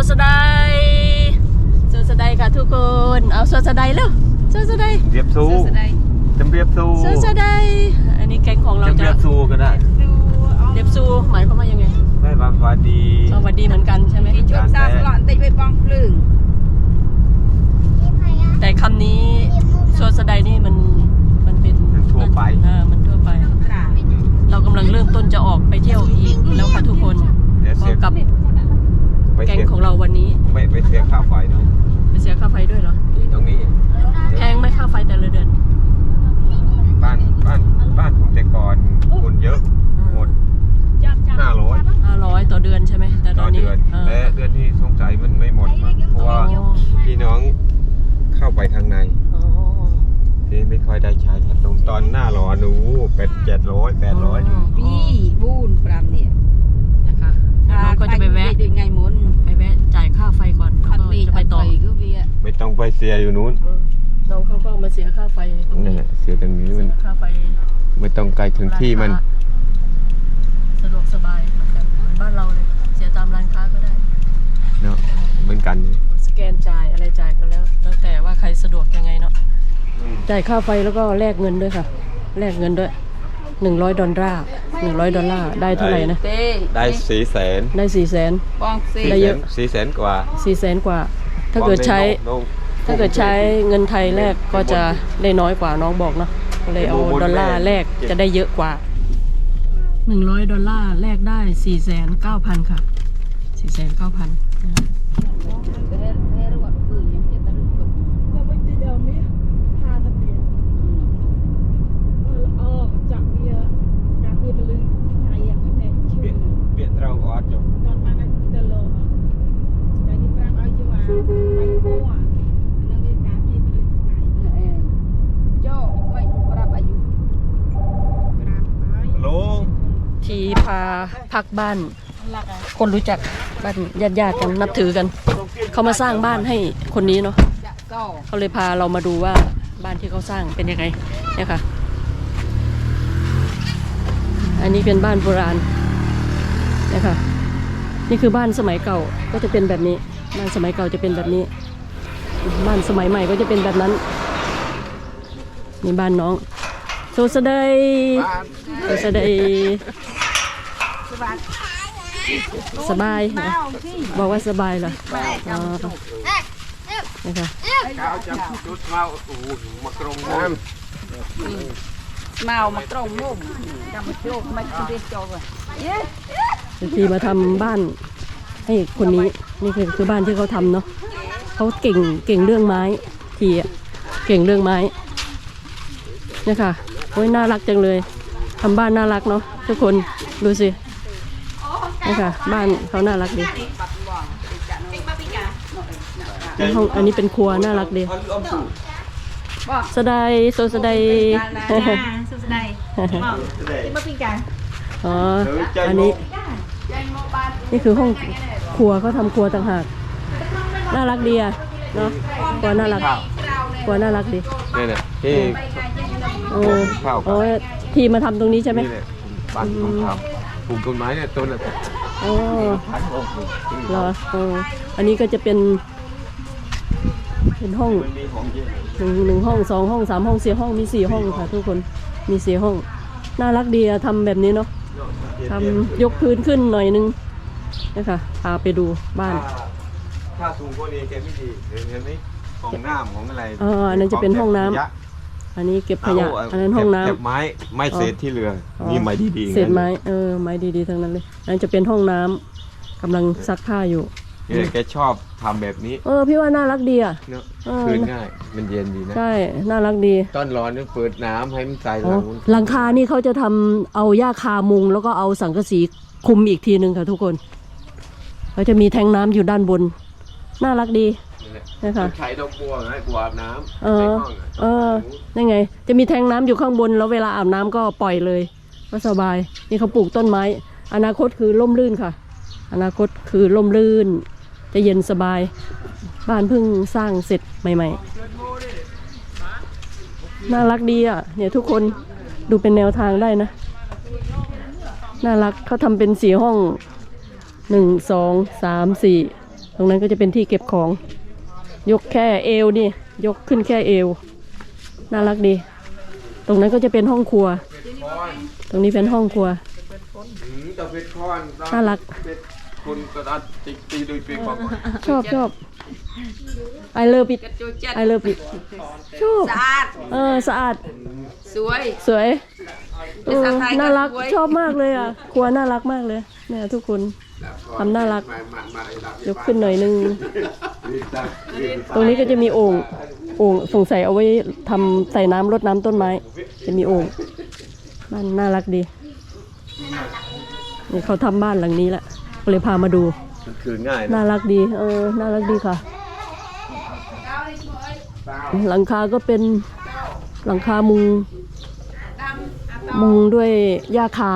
วสดายสวสดายค่ะทุกคน เอาสวสดายเร็วสวสดายเรียบสู้สดายจำเรียบสู้สวสดายอันนี้แก๊งของเราจำจะเรียบสู้ก็ได้ดูเอาเรียบซูหมายความว่ายังไงได้บางฟ้าดีสวัสดีเหมือนกันใช่ไหมช่วยซาสลอนติดไปปองปลึงแต่คำนี้สวสดายนี่มันมันเป็นมันทั่วไปเออมันทั่วไปค่ะเรากำลังเริ่มต้นจะออกไปเที่ยวอีกแล้วค่ะทุกคนเดี๋ยวพร้เสีอยมกับไป แก๊งเสียของเราวันนี้ไม่ไปเสียค่าไฟเนาะไปเสียค่าไฟด้วยเหรอตรงนี้แพงไหมค่าไฟแต่ละเดือนบ้านบ้านบ้านผมแต่ก่อนคนเยอะหมดห้าร้อยห้าร้อยต่อเดือนใช่ไหมแต่ตต่ออนนี้เดือนเออและเดือนนี้สงสัยมันไม่หมดมั้งเพราะว่าอ๋อพี่น้องเข้าไปทางในอ๋อนี่ไม่ค่อยได้ใช้พัดลมตอนหน้าร้อนหนูเป็ดเจ็ดร้อยแปดร้อยพี่บู เสียอยู่นู้นเออน้องเขาก็มาเสียค่าไฟตรงนี่นี้เสียตรงนี้มันค่าไฟไม่ต้องไกลถึงที่มัน ร้าค้าสะดวกสบายเหมือนกันเหมือนบ้านเราเลย เสียตามร้านค้าก็ได้ เนาะเหมือนกันนี่สแกนจ่ายอะไรจ่ายกันแล้ว แล้วแต่ว่าใครสะดวกยังไงเนาะจ่ายค่าไฟแล้วก็แลกเงินด้วยค่ะ แลกเงินด้วยหนึ่งร้อยดอลลาร์หนึ่งร้อยดอลลาร์ได้เท่าไหร่นะเต้ได้สี่แสนได้สี่แสนปองซีได้เยอะ สี่แสนกว่าสี่แสนกว่า ถ้าเกิดใช้ลง ถ้าเกิดใช้เงินไทยแลกก็จะได้น้อยกว่าน้องบอกเนาะก็เลยเอาดอลลาร์แลกจะได้เยอะกว่าหนึ่งร้อยดอลลาร์แลกได้สี่แสนเก้าพันค่ะสี่แสนเก้าพันเราไปติดเอาไหมพาตะเปียนเออออกจากเบียร์จากเบียร์ไปเที่พาพักบ้าน คนรู้จักบ้านญาติญาติๆกันนับถือกัน เขามาสร้างบ้านให้คนนี้เนาะเขาเลยพาเรามาดูว่าบ้านที่เขาสร้างเป็นยังไงเนี่ยค่ะ อันนี้เป็นบ้านโบราณเนี่ยค่ะนี่คือบ้านสมัยเก่าก็จะเป็นแบบนี้ บ้านสมัยเก่าจะเป็นแบบนี้ บ้านสมัยใหม่ก็จะเป็นแบบนั้นนี่บ้านน้องโซสดายโซสดาย สบายบอกว่าสบายเหรออ๋อนี่ค่ะข้าวจับจุดมาโอ้โหมากรงน้เมามาตรงมุมจำมาโยกไม่คิดเรียกโจ้เลยทีมาทำบ้านให้คนนี้นี่คือคือบ้านที่เขาทำเนาะเขาเก่งเก่งเรื่องไม้ทีเก่งเรื่องไม้เนี่ยค่ะโอ้ยน่ารักจังเลยทำบ้านน่ารักเนาะทุกคนดูสิ นี่ค่ะ บ้านเขาน่ารักดีนี่ห้องอันนี้เป็นครัวน่ารักดีำสดายโซสดายสุดใดบอกที่มาปีกันอ๋อ อันนี้ นี่คือห้องครัวเขาทำครัวต่างหาก น่ารักดีอะเนาะครัวน่ารักครัวน่ารักดีนี่แหละที่เออข้าวโอ้ยทีมาทำตรงนี้ใช่ไหมนี่แหละบ้านของเขาปลูกต้นไม้เนี่ยต้น ละอ๋อพันองค์เหรอเอออันนี้ก็จะเป็น เป็นห้องมันมีของเยอะหนึ่งหนึ่งห้องสองห้องสามห้องสี่ห้องมีสี่ห้องค่ะ ทุกคนมีสี่ห้อง น่ารักดีอะทำแบบนี้เนาะทำยกพื้นขึ้นหน่อยนึงนะคะพาไปดูบ้าน ถ้าสูงกว่านี้แกไม่ดีเห็นไหมของน้ำของอะไรเอออันนั้นจะเป็นห้องน้ำขยะ อันนี้เก็บขยะ เาอันนั้นห้องน้ำเก็บไม้ไม้เศษที่เหลืออ นี่ไม้ดีๆเศษไม้ เออ ไม้ดีๆทั้งนั้นเลย อันนนจะเป็นห้องน้ำกำลังซักผ้าอยู่นี่แหละแกชอบทำแบบนี้เออ พี่ว่าน่ารักดีอะ เนาะเออ คืนง่าย มันเย็นดีนะ ใช่ น่ารักดีตอนร้อนนี่เปิดน้ำให้มันใส่หอ๋อลังหลังคานี่เขาจะทำเอาหญ้าคามุง แล้วก็เอาสังกะสีคลุมอีกทีหนึ่งค่ะทุกคนเขาจะมีแทงน้ำอยู่ด้านบน น่ารักดีนี่แหละนะคะใช้ดอกบัวไงบัวอาบน้ำเออในห้งะเออนี่ไง จะมีแทงน้ำอยู่ข้างบนแล้วเวลาอาบน้ำก็ปล่อยเลยก็สบาย นี่เขาปลูกต้นไม้ อนาคตคือร่มรื่นค่ะ อนาคตคือร่มรื่น จะเย็นสบาย บ้านเพิ่งสร้างเสร็จใหม่ ๆ น่ารักดีอะ เนี่ยทุกคนดูเป็นแนวทางได้นะ น่ารักเขาทำเป็นสี่ห้องหนึ่งสองสามสี่ รงนั้นก็จะเป็นที่เก็บของ ยกแค่เอวนี่ ยกขึ้นแค่เอว น่ารักดี ตรงนั้นก็จะเป็นห้องครัว ตรงนี้เป็นห้องครัวอืมแต่เป็นค้อนน่ารักเป็นคนกระดาษติ๊กตีโดยเปียกบอกว่าชอบชอบ I love it กระจุยจัด I love it ชอบสะอาดเออสะอาด สวย สวยเออภาษาไทยก็น่ารักสวยชอบมากเลยอะครัวน่ารักมากเลยเนี่ยทุกคน ทำน่ารัก ยกขึ้นหน่อยนึง ตรงนี้ก็จะมีโอ่งโอ่งสงสัยเอาไว้ทำใส่น้ำรดน้ำต้นไม้ จะมีโอ่งบ้านน่ารักดีนี่เขาทำบ้านหลังนี้แหละก็เลยพามาดูมันคือง่ายนะน่ารักดีเออน่ารักดีค่ะ หลังคาก็เป็นหลังคามุงมุงด้วยหญ้าคา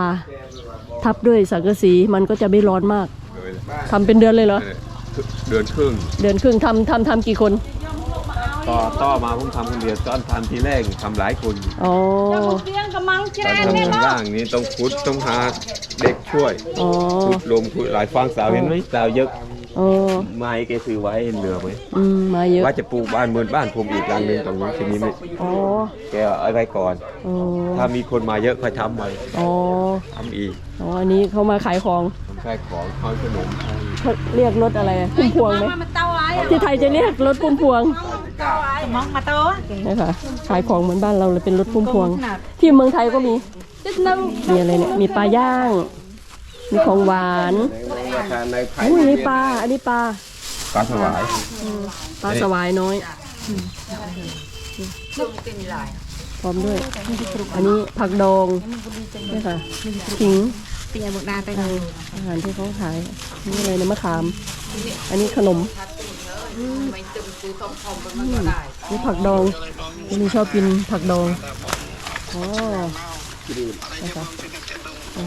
ทับด้วยสังกะสีมันก็จะไม่ร้อนมากทำเป็นเดือนเลยเหรอ เดือนครึ่งเดือนครึ่งทำทำทำกี่คน ต่อต่อมาผมทำคนเดียวตอนทำทีแรกทำหลายคนอ๋อเตียงกำมังแจตอนทำข้างล่างนี้ต้องขุดต้องหาเด็กช่วยอ๋อ ขุดลมขุดหลายฟางสาวเห็นไหมสาวเยอะ อ๋อไม้แกซื้อไว้เหลือไหมอืมมาเยอะว่าจะปลูกบ้านเหมือนบ้านผมอีกหลังหนึงตรงนี้นทีนี้ไม่อ๋อแกเอาไว้ก่อนอ๋อถ้ามีคนมาเยอะค่อยทำใหม่อ๋อทำอีกอ๋ออันนี้เขามาขายของทำแค่ของทำขนมเขาเรียกรถอะไรอะพุ่มพวงไหมมาเตาไอ้ที่ไทยจะเรียกรถพุ่มพวงเตาไอ้มองมาเตานะคะขายของเหมือนบ้านเราเลยเป็นรถพุ่มพวง ที่เมืองไทยก็มีมีอะไรเนี่ยมีปลาย่าง มีของหวาน ในไผ่อุ้ยนี่ปลา อันนี้ปลา ปลาสวายปลาสวายน้อยลูกเต็มลายพร้อมด้วย อันนี้ผักดองนี่ค่ะขิงเตียบุกดาไปเอออาหารที่เขาขาย นี่อะไรนะมะขาม อันนี้ขนมไม่ตึมซื้อทองทองมันก็ได้นี่ผักดองที่นี่ชอบกินผักดองอ๋อนะคะ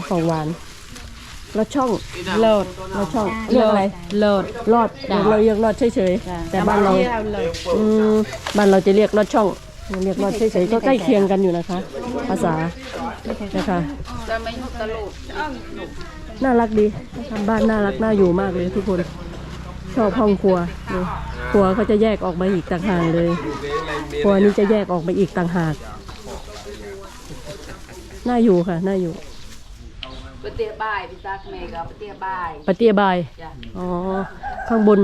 ของหวาน รสช่องเลิศรสช่องเรียกอะไรเลิศ รอดเราเรียกรอดเฉยๆแต่บ้านเราอืมบ้านเราจะเรียกรอดช่องเรียกรอดเฉยๆก็ใกล้เคียงกันอยู่นะคะ ภาษานะคะจะไม่ตลกน่ารักดีทำบ้านน่ารักน่าอยู่มากเลยทุกคน ชอบห้องครัวนี่ครัวเขาจะแยกออกมาอีกต่างหากเลยครัวนี้จะแยกออกมาอีกต่างหากน่าอยู่ค่ะน่าอยู่ ปเตียบายพี่ตาเมกับปเตียบายปะเตียบาย จ้ะอ๋อ ข้างบน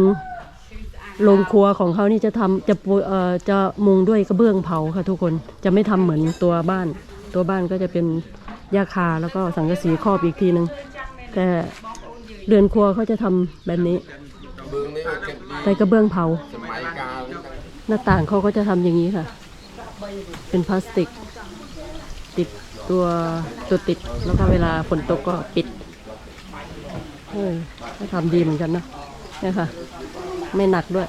โรงครัวของเขานี่จะทำจะปูเอ่อจะมุงด้วยกระเบื้องเผาค่ะทุกคนจะไม่ทำเหมือนตัวบ้าน ตัวบ้านก็จะเป็นหญ้าคาแล้วก็สังกะสีครอบอีกทีหนึ่งแต่เรือนครัวเขาจะทำแบบนี้ใส่กระเบื้องเผาหน้าต่างเขาก็จะทำอย่างนี้ค่ะ เป็นพลาสติก ติด ตัวตัวติดแล้วก็เวลาฝนตกก็ปิดเออก็ทำดีเหมือนกันนะเนี่ยค่ะ ไม่หนักด้วย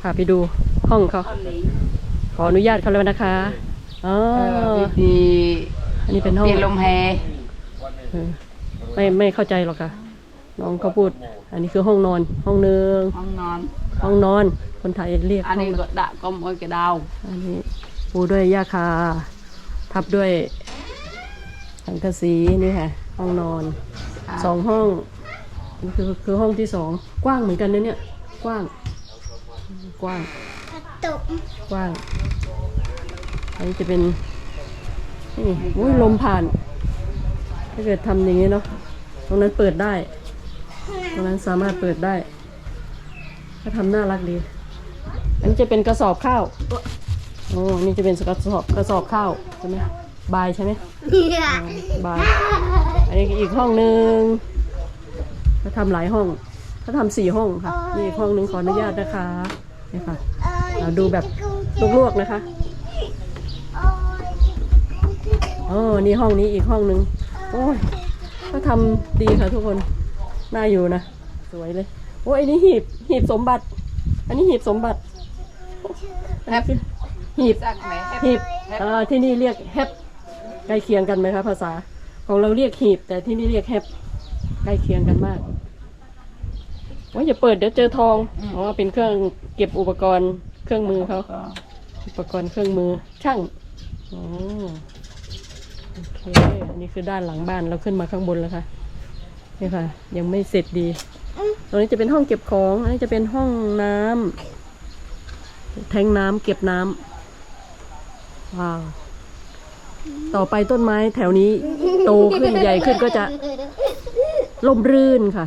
พาไปดูห้องเขาขออนุญาตเขาแล้วนะคะอ๋อดีอันนี้เป็นห้องเตียลมแฮเออไม่ไม่เข้าใจหรอกค่ะ น้องเขาพูด อันนี้คือห้องนอน ห้องหนึ่งห้องนอน ห้องนอน คนไทยเรียก อันห้อนี้งนก็อนดะกลมโอ้ยกระดาว อันนี้ปูด้วยหญ้าคา ทับด้วยสังกะสีนี่ค่ะ ห้องนอนสองห้องนี่คือคือห้องที่สองกว้างเหมือนกันนะเนี่ย กว้าง กว้างกว้าง อันนี้จะเป็นนี่อุ้ยลมผ่าน ถ้าเกิดทำอย่างนี้เนาะตรงนั้นเปิดได้ ตรงนั้นสามารถเปิดได้ ก็ทำน่ารักดี อันนี้จะเป็นกระสอบข้าว โอ้นี่จะเป็นกระสอบกระสอบข้าวใช่ไหมบายใช่ไหมบาย อันนี้อีกห้องหนึ่งเขาทำหลายห้องเขาทำสี่ห้องค่ะ นี่อีกห้องหนึ่งขออนุญาตนะคะนี่ค่ะ เราดูแบบลวกๆนะคะอ๋อนี่ห้องนี้อีกห้องหนึ่งโอ้ยก็ทำดีค่ะทุกคน น่าอยู่นะ สวยเลย โอ้ยอันนี้หีบหีบสมบัติ อันนี้หีบสมบัติอันนี้คือ หีบสักไหมหีบอ่าที่นี่เรียกแฮปใกล้เคียงกันไหมคะภาษา ของเราเรียกหีบ แต่ที่นี่เรียกแฮปใกล้เคียงกันมากว่าอย่าเปิดเดี๋ยวเจอทองอ๋อเป็นเครื่องเก็บอุปกรณ์เครื่องมือเขาอุปกรณ์เครื่องมือช่างอ๋อโอเคอันนี้คือด้านหลังบ้านเราขึ้นมาข้างบนแล้วค่ะนี่ค่ะ ยังไม่เสร็จดี ตรงนี้จะเป็นห้องเก็บของอันนี้จะเป็นห้องน้ำแทงน้ำเก็บน้ำ ว้าวต่อไปต้นไม้แถวนี้โตขึ้นใหญ่ขึ้นก็จะล่มรื่นค่ะ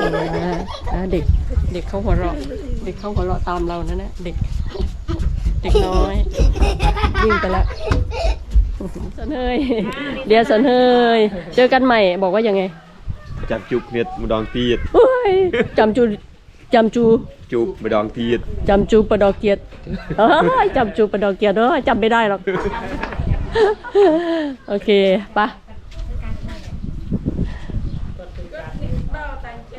อ่าอ่าเด็กเด็กเขาหัวเราะ เด็กเขาหัวเราะตามเรานะนะเด็ก เด็กน้อยวิ่งไปแล้วสันเฮยเดี๋ยวสันเฮยเจอกันใหม่บอกว่ายังไงจับจุกเนี่ยมาดองตีดโอ้ยจำจูจำจู จูบมาดองทีดจำจูปะดอกเกียรติเอ้ยจำจูปะดอกเกียรติเอ้ยจำไม่ได้หรอก โอเคไปะ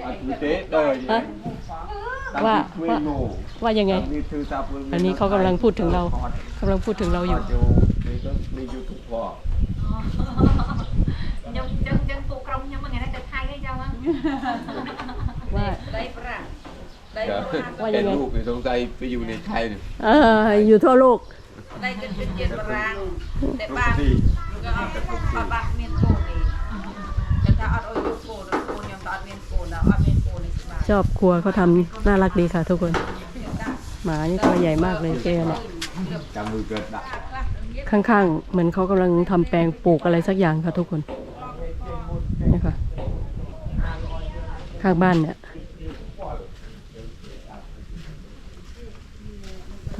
อันนี้เตะเดยว่าว่าว่ายังไง อันนี้เขากำลังพูดถึงเรากำลังพูดถึงเราอยู่ มียูทูบพอ dân dân dân phụ công nhưng mà ngày nay được hai cái dâu á ว่า đây bra ว่ายัเห็นงไง รูกเลยสงสัยไปอยู่ในไทยเนี่ยอออยู่ทั่วโลก ได้กินเป็นเกียรติโบแต่บางมันก็เอาเอาบเมียนโกนเอยแต่ถ้าเอาเอาอยู่โกนโกนยังตัดเมียนโกนแล้วเอาเมียนโกนในสบายชอบครัวเขาทำน่ารักดีค่ะทุกคน หมานี่ตัวใหญ่มากเลยแกเนี่ยจำมือเกิดข้างๆ เหมือนเขากำลังทำแปลงปลูกอะไรสักอย่างค่ะทุกคนนี่ค่ะข้างบ้านเนี่ย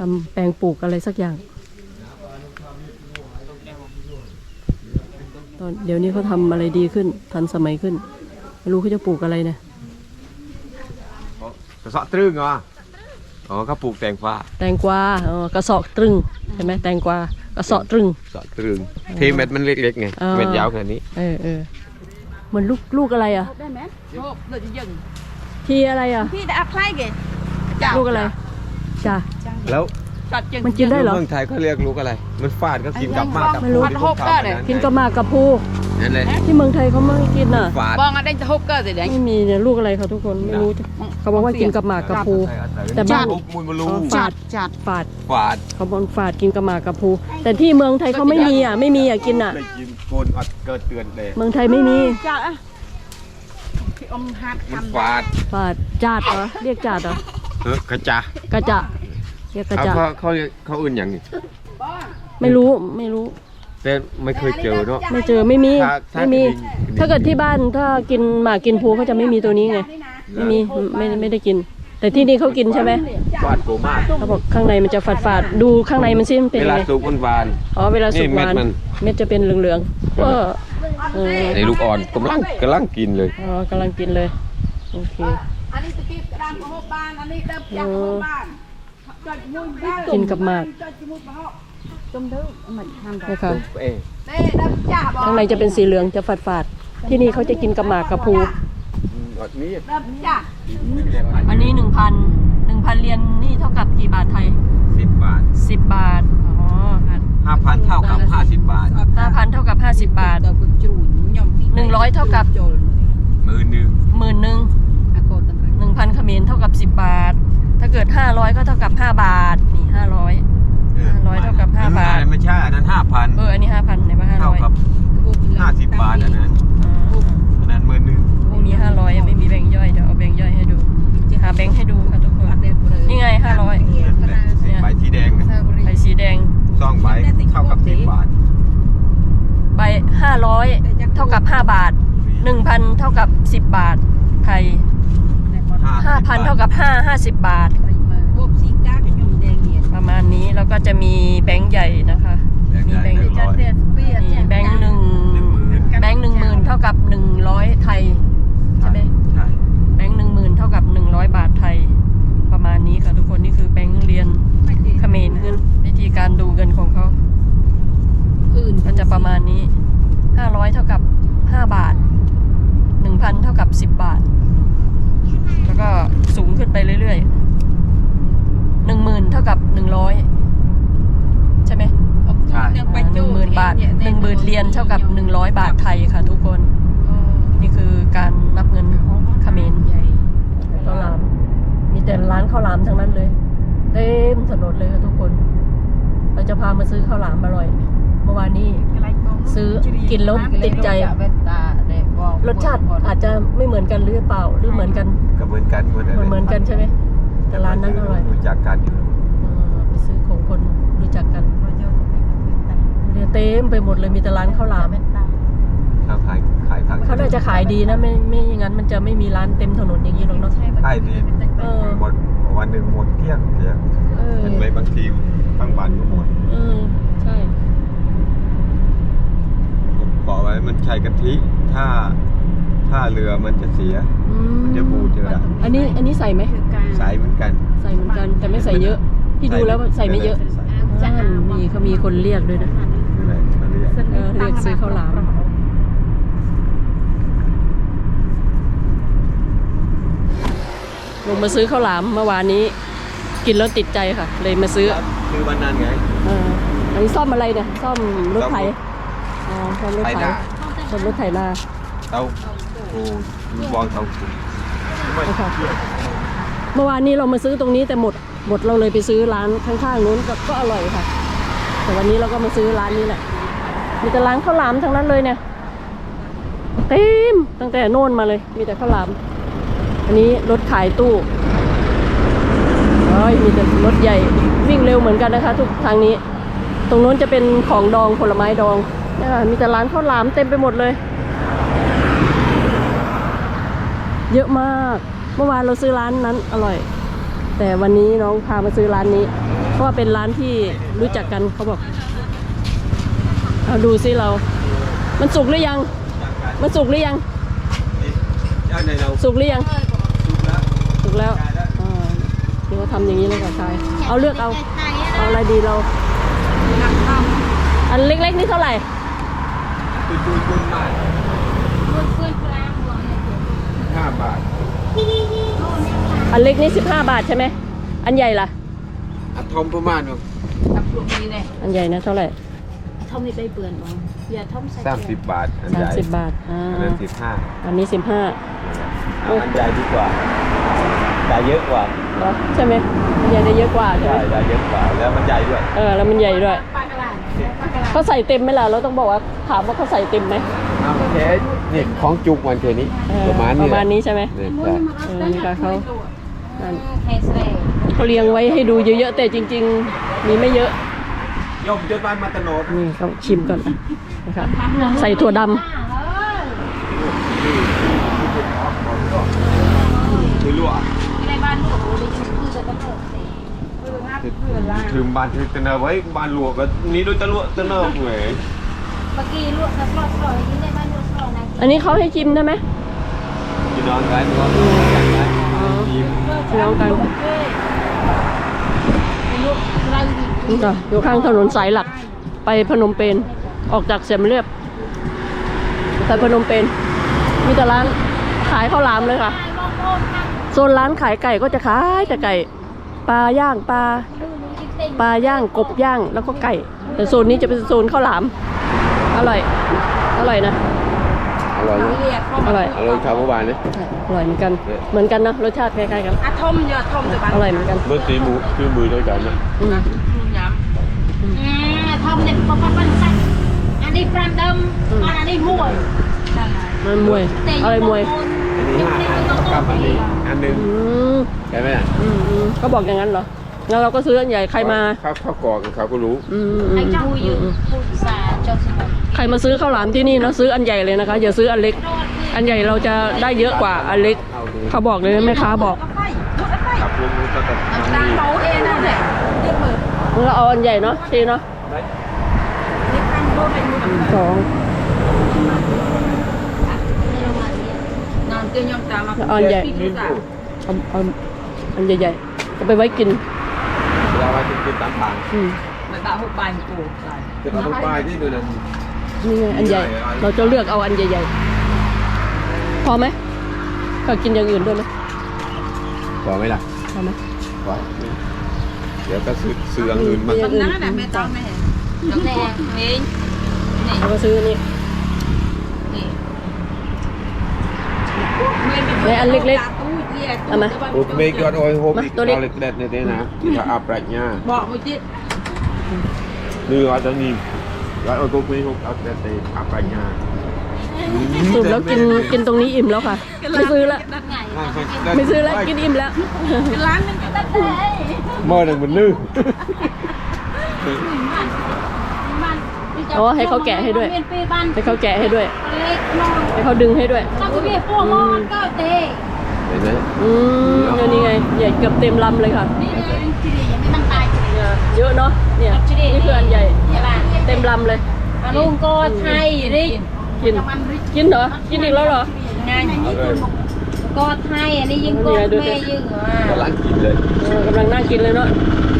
ทำแปลงปลูกอะไรสักอย่าง ตอนเดี๋ยวนี้เขาทำอะไรดีขึ้น ทันสมัยขึ้น ไม่รู้เขาจะปลูกอะไรเนะกระสอบตรึงเหรออ๋อเขาปลูกแตงกวาแตงกวาอ๋อกระสอบตรึงใช่ไหมแตงกวากระสอบตรึงกระสอบตรึงที่เม็ดมันเล็กๆไงเม็ดยาวขนาดนี้ เออเออเหมือนลูกลูกอะไรอะได้ไหมลูกเลยยังทีอะไรอะทีแต่อัพไคลเกลูกอะไรจ้า แล้วมันกินได้ เหรอ เมืองไทยเขาเรียกลูกอะไร มันฟาดก็กินกับมากกับไม่รู้ ผู้ที่เขากินกับมากกับพูนี่เลยที่เมืองไทยเขาไม่กินน่ะ ฟาด บองอะได้จะฮบก็เสียแไม่มีเนี่ยลูกอะไรเขาทุกคนไม่รู้เขาบอกว่ากินกับมากกับพู แต่บ้าน มุาจัดจัดฝาดฟาดเขาบอกฝาดกินกับมากกับพู แต่ที่เมืองไทยเขาไม่มีอะไม่มีอะกินอะ ได้กินโนอัดเกิดเตือนเลย เมืองไทยไม่มีจัดอ่อมฮัดมัฟาดฝาดจัดเหรอเรียกจัดเหรอกระจา กระจะ เดี๋ยวก็เจะเขาเขาเขาอื่นอย่างนี้ไม่รู้ไม่รู้ แต่ไม่เคยเจอเนาะ ไม่เจอไม่มีไม่มีถ้าเกิดที่บ้านถ้ากินหมากินภูเขาจะไม่มีตัวนี้ไงไม่มีไม่ไม่ได้กิน แต่ที่นี่เขากินใช่ไหมหวานโกมากเขาบอกข้างในมันจะฝาดฝาดดูข้างในมันสิมเป็นเวลาสุกมันฟาน อ๋อเวลาสุกหนนี่มัน เม็ดจะเป็นเหลืองเหลืองออในลูกอ่อนกำลังกำลังกินเลย อ๋อกำลังกินเลยโอเค อันนี้ตะกี้รานของบ้าน อันนี้เติมจากของบ้าน กินกับหมากนะคะข้างในจะเป็นสีเหลืองจะฝาดฝาดที่นี่เขาจะกินกับหมากกับพูอันนี้หนึ่งพันหนึ่งพันเรียนนี่เท่ากับกี่บาทไทยสิบบาทสิบบาทอ๋อห้าพันเท่ากับห้าสิบบาทห้าพันเท่ากับห้าสิบบาทหนึ่งร้อยเท่ากับหมื่นหนึ่งหมื่นหนึ่งหนึ่งพันเขมรเท่ากับสิบบาท ก็เท่ากับห้าบาท นี่ห้าร้อยห้าร้อยเท่ากับห้าบาทไม่ใช่อันนั้นห้าพันเอออันนี้ห้าพันไหนว่าห้าเท่าร้อยกับห้าสิบบาทอันนั้นอันนั้นมือหนึ่งไม่มีห้าร้อยไม่มีแบงค์ย่อยเดี๋ยวเอาแบงค์ย่อยให้ดูหาแบงค์ให้ดูค่ะทุกคนนี่ไงห้าร้อยใบที่แดงน่ะใบสีแดงซองใบเท่ากับสิบบาทใบห้าร้อยเท่ากับห้าบาทหนึ่งพันเท่ากับสิบบาทไทยห้าพันเท่ากับห้าห้าสิบบาท มาณนี้แล้วก็จะมีแบงค์ใหญ่นะคะ มีแบงค์มีแบงค์หนึ่งแบงค์หนึ่งหมื่นเท่ากับหนึ่งร้อยไทย ใช่ไหมาทหนึ่งหมื่นเยนเท่ากับหนึ่งร้อยบาทไทยค่ะทุกคน นี่คือการนับเงินเขมรข้าวหลาม มีแต่ร้านข้าวหลามทั้งนั้นเลย เต็มถนนเลยค่ะทุกคน เราจะพามาซื้อข้าวหลามอร่อย เมื่อวานนี้ซื้อกินแล้วติดใจ รสชาติอาจจะไม่เหมือนกันหรือเปล่า หรือเหมือนกันก็เหมือนกันเหมือนเหมือนกันใช่ไหมแต่ร้านนั้นอร่อยรู้จักกันอยู่ไปซื้อของคนรู้จัก เนี่ยเต็มไปหมดเลยมีแต่ร้านข้าวหลามเขาขายขายทางเขาน่าจะขายดีนะไม่ไม่อย่างนั้นมันจะไม่มีร้านเต็มถนนอย่างนี้หรอกเนาะขายดีเออหมดวันหนึ่งหมดเที่ยงเที่ยงเออเห็นไหมบางทีบางวันก็หมดเออใช่ผมบอกไว้มันใช้กะทิถ้าถ้าเรือมันจะเสียอืมันจะบูดเจอละอันนี้อันนี้ใส่ไหมใสเหมือนกัน ใส่เหมือนกันแต่ไม่ใส่เยอะพี่ดูแล้วใส่ไม่เยอะใส่อ่ามีเขามีคนเรียกด้วยนะ อะไรเขาเรียกเออเรียกซื้อข้าวหลามลงมาซื้อข้าวหลามเมื่อวานนี้ กินแล้วติดใจค่ะ เลยมาซื้อคือวันนั้นไงเอออันนี้ซ่อมอะไรเนี่ยซ่อมรถไถอ๋อซ่อมรถไถไถนาซ่อมรถไถนาเตาโอ้ยบองเตาถูกนะคะเมื่อวานนี้เรามาซื้อตรงนี้แต่หมดหมดเราเลยไปซื้อร้านข้างๆนู้นก็ก็อร่อยค่ะ แต่วันนี้เราก็มาซื้อร้านนี้แหละ มีแต่ร้านข้าวหลามทั้งนั้นเลยเนี่ยเต็มตั้งแต่โน่นมาเลย มีแต่ข้าวหลาม อันนี้รถขายตู้เอ้ยมีแต่รถใหญ่วิ่งเร็วเหมือนกันนะคะ ทุกทางนี้ ตรงโน้นจะเป็นของดองผลไม้ดองนี่ค่ะมีแต่ร้านข้าวหลามเต็มไปหมดเลย เยอะมาก เมื่อวานเราซื้อร้านนั้นอร่อย แต่วันนี้น้องพามาซื้อร้านนี้ เพราะว่าเป็นร้านที่รู้จักกันเขาบอก เอาดูซิเรา มันสุกหรือยัง มันสุกหรือยัง ย่านในเราสุกหรือยัง สุกแล้วสุกแล้วอ่าเดี๋ยวทำอย่างนี้เลยค่ะชาย เอาเลือกเอา เอาอะไรดีเรา อันเล็กๆนี่เท่าไหร่ตุยตุยตุยมาห้าบาทอันเล็กนี่สิบห้าบาทใช่ไหม อันใหญ่ล่ะอะทอมประมาณกับพวกนี้เนี่ยอันใหญ่นะเท่าไหร่ ท่อมนี่ได้เปื่อนบ้างอย่าท่อมใส่สามสิบบาทอันสาใหมญ่สิบบาทอ่าอันนั้นสิบห้าอันนี้สิบห้า เอาอันใหญ่ดีกว่าใหญ่เยอะกว่าใช่ไหมอันใหญ่ได้เยอะกว่าใช่ใช่ไหมใหญ่เยอะกว่าแล้วมันใหญ่ด้วยเออแล้วมันใหญ่ด้วยปลากระหล่ำเขาใส่เต็มไหมล่ะเราต้องบอกว่าถามว่าเขาใส่เต็มไหมเอาแค่นี่ของจุกมันแค่นี้เออประมาณปนี้ระมาณนี้ใช่ไหม นี่ใช่เออนี่ค่ะเขา นั่นแฮสเล่เขาเลี้ยงไว้ให้ดูเยอะๆแต่จริง ๆ มีไม่เยอะ ยมจดบ้านมาตโนดนี่เขาชิมก่อนนะคะใส่ถั่วดำคือลวกในบ้านหนูดิฉันคือจะกระโดดสิถึงบ้านถึงตะเนอไว้บ้านลวกก็นี้ด้วยตะลวกตะเนอเว้ยเมื่อกี้ลวกสลอดสลอดที่ในบ้านลวกสลอดนะอันนี้เขาให้ชิมได้ไหมพี่น้องกันก็กันได้ทีมพี่น้องกันลวกเราดี นี่ค่ะอยู่ข้างถนนสายหลักไปพนมเปญออกจากเสียมเรียบไปพนมเปญมีแต่ร้านขายข้าวหลามเลยค่ะโซนร้านขายไก่ก็จะขายแต่ไก่ปลาย่างปลาปลาย่างกบย่างแล้วก็ไก่ แต่โซนนี้จะเป็นโซนข้าวหลาม อร่อย อร่อยนะ ร่อยเรียกเขาอร่อยอร่อยชาวเมื่อวานนี่อร่อยเหมือนกัน เหมือนกันนะรสชาติคล้ายๆกันอะทอมเยอะทอมจะบ้านอร่อยเหมือนกันเมื่อตีมือคือมือด้วยกันนะอืมย้อ่าทอมเนี่ยปะปะปันใส่อันนี้ปลาดำอันนี้มวยำได้ไงมันมวยอะไรมวยอันนี้ห้าอันกับอันนี้อันหนึ่งอืมใช่ไหมน่ะอืมอืมเขาบอกอย่างนั้นเหรองั้นเราก็ซื้ออันใหญ่ใครมาเขาเขากอกันเขาก็รู้อืมอืมไอ้อืมเจ้าอยู่อืมพูดสาเจ้าสมุนใค รมาซื้อข้าวหลามที่นี่นะซื้ออันใหญ่เลยนะคะอย่าซื้ออันเล็ก อันใหญ่เราจะได้เยอะกว่าอันเล็กเขาบอกเลยแม่ค้าบอกก็ไฟก็ไฟขับรถรู้ก็ต้องน้ำตาลเขาเองนั่นแหละเราเอาอันใหญ่เนาะทีเนาะเรียกข้างโดนเนมือสองนอนเตียงยองตามาเอาอันใหญ่เอาเอาอันใหญ่ๆเอาไปไว้กินเวลาว่าจะกินตามทางอืมมาตาหุบปลายปูใส่จะต้องป้ายที่ดูนั่น นี่ไงอันใหญ่ เราจะเลือกเอาอันใหญ่ๆ พอไหมก็กินอย่างอื่นด้วยไหมพอไหมล่ะพอไหมพอเดี๋ยวก็ซื้อซื้ออย่างอื่นมามีอย่างอื่นน้าน่ะไม่ต้องไม่เห็นน้องแดงนี่นี่เราก็ซื้อนี่นี่เอามาโอ้ไม่ก็โอ้ยโฮมมาอีกตัวเล็กเอาเล็กเด็ดในเด้นะที่ถ้าอาปรัชญาบอกมือจิตหรือว่าจะนี่ ร้อยอ้กุ๊กนี่เอาแต่เตะอับปัญญาสรุปแล้วกินกินตรงนี้อิ่มแล้วค่ะ ไม่ซื้อละไม่ซื้อละกินอิ่มแล้วร้านนึงก็ได้มอหนึ่งมันลื้อโอ้ให้เขาแกะให้ด้วย ให้เขาแกะให้ด้วย ให้เขาดึงให้ด้วยอืมอันนี้ไงใหญ่เกือบเต็มลำเลยค่ะ เยอะเนาะ เนี่ย นี่คืออันใหญ่ เต็มลำเลยลุงก็ไทยริกกิน กินเหรอ กินอีกแล้วเหรอ งานเอาเลยก็ไทยอันนี้ยิ่งก็แม่ยิ่งอะกำลังกินเลยกำลังนั่งกินเลยเนาะ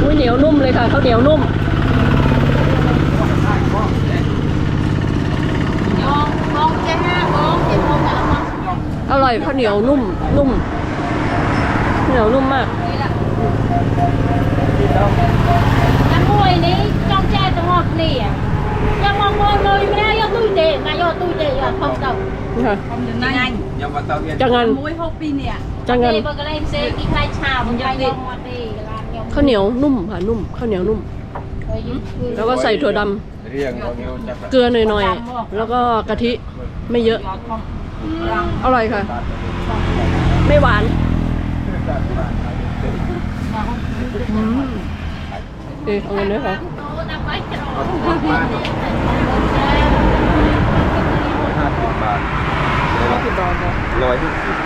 อุ้ยเหนียวนุ่มเลยค่ะข้าวเหนียวนุ่มอร่องเร่อยข้าวเหนียวนุ่ม นุ่มเหนียวนุ่มมากน้ำมวยนี้ นี่ยังมองมองเลยไม่ได้ยังตุ้ยเดมายังตุ้ยเดยังพองเต่าค่ะ không được ยังวันเตาเย็นจังงาน mỗi hộp pin này จังานเดบอกก็เลยเซกีกไรชาบนยังยังมาดีร้านยัข้าวเหนียวนุ่มค่ะนุ่มข้าวเหนียวนุ่ม แล้วก็ใส่ถั่วดำเกลือาเดียหน่อยแล้วก็กะทิไม่เยอะอร่อยค่ะ ไม่หวาน เออเอาเงินด้วยค่ะ เอาถุงออกมาครับห้าสิบบาทห้าสิบบาทเหรอร้อยห้าสิบ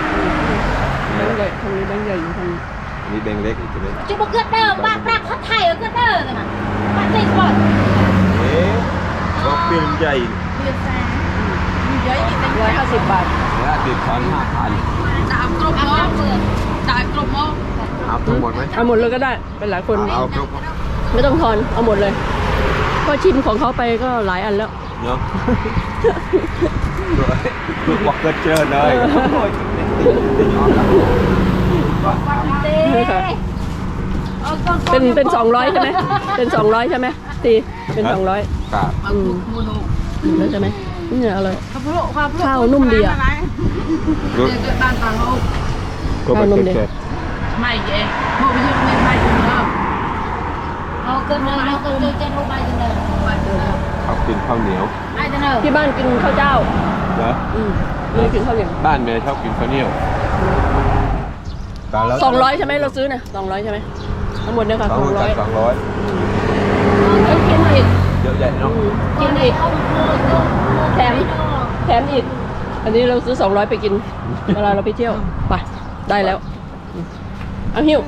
แบงค์ใหญ่ทางนี้แบงค์ใหญ่อยู่ทางนี้อันเแบงค์เล็กอีกใช่ไหม จุบกึดเด้อบ้านปรากเขาไทยเอากึดเด้อน่นะบ้านเด็กก่อน เอ๊ะบอกเป็นใหญ่เยอะแสนใยอะอีกร้อยห้าสิบบาทห้าสิบพันห้าพันตามกรมมอตามกรมมอเอาทั้งหมดไหมเอาหมดเลยก็ได้ เป็นหลายคน เอาครบ ไม่ต้องทอน เอาหมดเลย ก็ชิมของเขาไปก็หลายอันแล้ว เนาะลูกวอกกอร์เจอเลยเป็นเป็นสองร้อยใช่ไหมเป็นสองร้อยใช่ไหมตีเป็นสองร้อยครับอืมแล้วใช่ไหมเนี่ยอร่อยข้าวนุ่มดีอะเดือดตาลตาลข้าวนุ่มดีไม่เจ๊พวกไม่ เอาเกินเดิเอาเกินเดิเจ็ลูกไปเดินไปเดินเขากินข้าวเหนียวไปเดินที่บ้านกินข้าวเจ้าเหรออืมเลยกินข้าวเหนียวบ้านเมย์ชอบกินข้าวเหนียวสองร้อยใช่ไหมเราซื้อเนี่ยสองร้อยใช่ไหมทั้งหมดเนี่ยค่ะสองร้อยสองร้อยกินอีกเยอะใหญ่เนาะกินอีกแถมแถมอีกอันนี้เราซื้อสองร้อยไปกินเวลาเราไปเที่ยวไปได้แล้วเอาหิ้ว